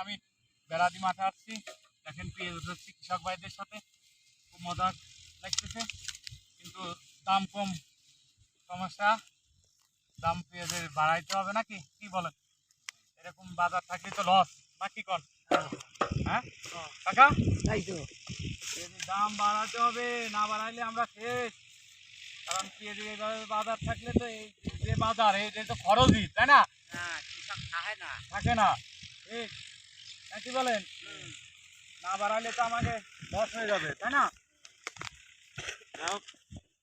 আমি বেড়াদি মাঠে আসছি। দেখেন পেঁয়াজ ধরছি কৃষক ভাইদের সাথে। খুব মজা লাগতেছে। কিন্তু দাম কম। সমস্যা। দাম পেঁয়াজের বাড়াইতে হবে নাকি? কি বলেন? এরকম বাজার থাকলে তো লস নাকি কন? হ্যাঁ? কাকা? তাই তো। দাম বাড়াতে হবে না বাড়াইলে আমরা শেষ। কারণ পেঁয়াজের এইভাবে বাজার থাকলে তো এই যে বাজার এই যে তো খরচই তাই না? হ্যাঁ কৃষক খায় না। থাকে না। ঠিক নাকি বলেন? না বাড়াইলে তো আমাকে লস হয়ে যাবে তাই না?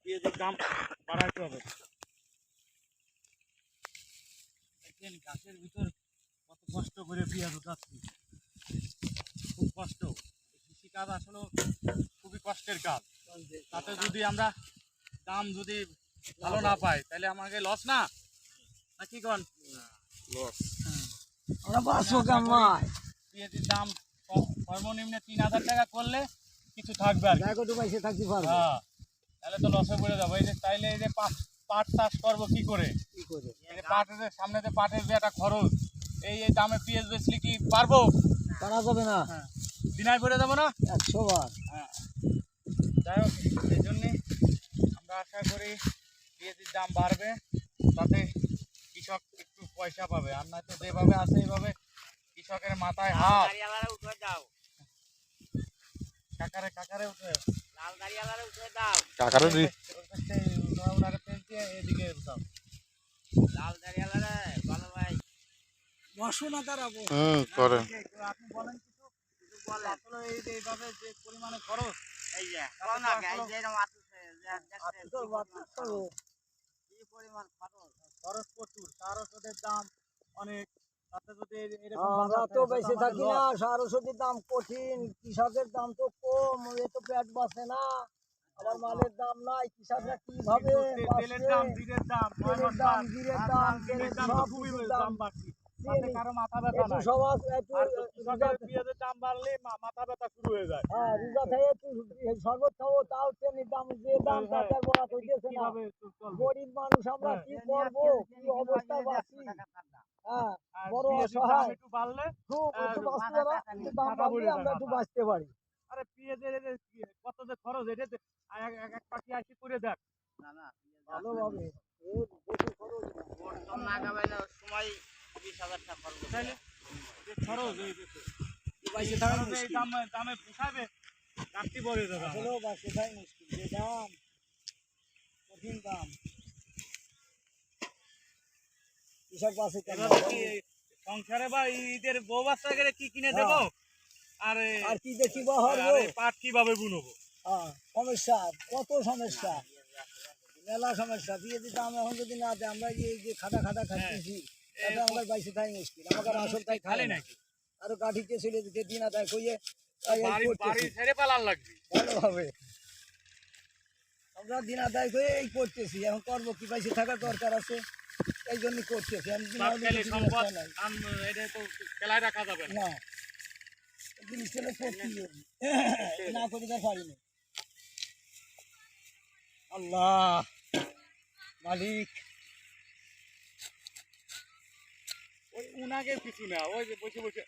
পেঁয়াজের দাম বাড়াইতে হবে। দেখেন গাছের ভিতর কত কষ্ট করে পেঁয়াজ উঠাচ্ছি। খুব কষ্ট। এই কৃষিকাজ আসলে খুবই কষ্টের কাজ। তাতে যদি আমরা দাম যদি ভালো না পাই তাহলে আমাকে লস না? নাকি কন? আমরা বাঁচবো কেমন? পেঁয়াজের দাম সর্বনিম্ন তিন হাজার টাকা করলে কিছু থাকবে আর থাকতে পারব। হ্যাঁ তাহলে তো লসে পড়ে যাব। এই যে তাইলে এই যে পাট পাট চাষ করব কি করে? কি করে? এই যে পাটের সামনে যে পাটের যে একটা খরচ এই এই দামে পেঁয়াজ বেচলে কি পারব? পারা যাবে না। হ্যাঁ দিনায় পড়ে যাব না? একশো বার। হ্যাঁ যাই হোক এই জন্যে আমরা আশা করি পেঁয়াজের দাম বাড়বে তাতে কৃষক একটু পয়সা পাবে। আর না তো যেভাবে আছে এইভাবে কৃষকের মাথায় হাত। উঠে দাও। কাকারে কাকারে উঠে। লাল গাড়িওয়ালারা উঠে দাও। কাকারে দি। ওনাকে তেল এদিকে উঠাও লাল গাড়িওয়ালারা ভালো ভাই বসো। দাঁড়াবো হুম করেন। আপনি বলেন কিছু কিছু বলেন। আসলে এই এইভাবে যে পরিমাণে খরচ এই যে তারপর না তো যে এরকম আতুছে দেখছেন কি পরিমাণ খরচ, কি পরিমাণ খরচ। খরচ প্রচুর। সার ওষুধের দাম অনেক। আমরা তো বেঁচে থাকি না সার ওষুধের দাম কঠিন কৃষকের দাম তো কম এ তো পেট বাঁচে না আবার মালের দাম নাই কৃষকরা কীভাবে তেলের দাম জিরের দাম তেলের দাম, দাম জিরের দাম, তেলের দাম খুবই দাম দাম। বাড়ছে। কারও মাথা ব্যথা নাই। সবার একটু আর রোজা কৃষকের পেঁয়াজের দাম বাড়লে মাথা ব্যথা শুরু হয়ে যায়। হ্যাঁ রোজা থেকে শরবত খাব তাও তেলের দাম যে দাম হ্যাঁ, তাতে বলা না। গরিব মানুষ আমরা হ্যাঁ। কি করব? কি অবস্থায় বাঁচি? হ্যাঁ বড় অসহায়। একটু বাড়লে খুব একটু বাঁচতে দাম বাড়লে আমরা একটু। বাঁচতে পারি। আরে পেঁয়াজের কত যে খরচ এটা এক এক- পাখি আসি করে দেখ না না ভালোভাবে সময় বিশ হাজার টাকা খরচ খরচ। দামে দামে পোষাবে ঘাটতি পড়ে যাবে। আসলেও বাইশে থাকা মুশকিল। যে দাম, কঠিন দাম। কৃষক বাঁচে সংসারে বা ঈদের বউ কি কিনে দেবো? আর আর কি হব? পাট কীভাবে বুনবো? হ্যাঁ, সমস্যা। কত সমস্যা? মেলা সমস্যা। দিয়ে দিতে আমরা এখন যদি না দেয় আমরা এই যে খাচ্ছি তাতে আমাদের বাইশে থাই মুশকিল। আসল তাই খালি নাকি? আরও চলে যেতে দিন আদায় কইয়ে বাড়ি বাড়ি ছেড়ে পালার লাগবে। ভালোভাবে আমরা দিন আদায় করে এই করতেছি এখন করব কি? পাইছে থাকার দরকার আছে। এই জন্য করতেছি না। জিনিসটা। না করে আল্লাহ মালিক। ওই উনাকে কিছু না ওই যে বসে বসে।